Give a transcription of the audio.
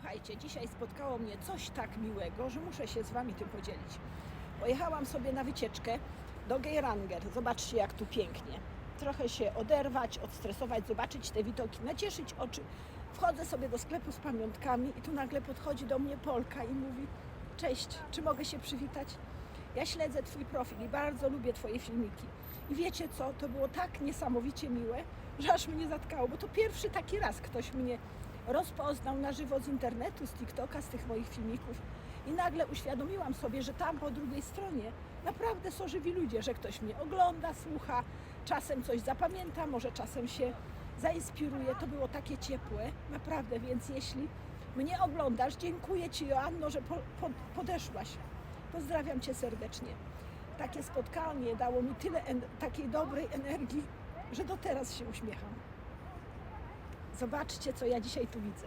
Słuchajcie, dzisiaj spotkało mnie coś tak miłego, że muszę się z Wami tym podzielić. Pojechałam sobie na wycieczkę do Geiranger. Zobaczcie, jak tu pięknie. Trochę się oderwać, odstresować, zobaczyć te widoki, nacieszyć oczy. Wchodzę sobie do sklepu z pamiątkami i tu nagle podchodzi do mnie Polka i mówi Cześć, czy mogę się przywitać? Ja śledzę Twój profil i bardzo lubię Twoje filmiki. I wiecie co, to było tak niesamowicie miłe, że aż mnie zatkało, bo to pierwszy taki raz ktoś mnie rozpoznał na żywo z internetu, z TikToka, z tych moich filmików. I nagle uświadomiłam sobie, że tam po drugiej stronie naprawdę są żywi ludzie, że ktoś mnie ogląda, słucha, czasem coś zapamięta, może czasem się zainspiruje. To było takie ciepłe, naprawdę, więc jeśli mnie oglądasz, dziękuję Ci Joanno, że po, po, podeszłaś. Pozdrawiam Cię serdecznie. Takie spotkanie dało mi tyle takiej dobrej energii, że do teraz się uśmiecham. Zobaczcie, co ja dzisiaj tu widzę.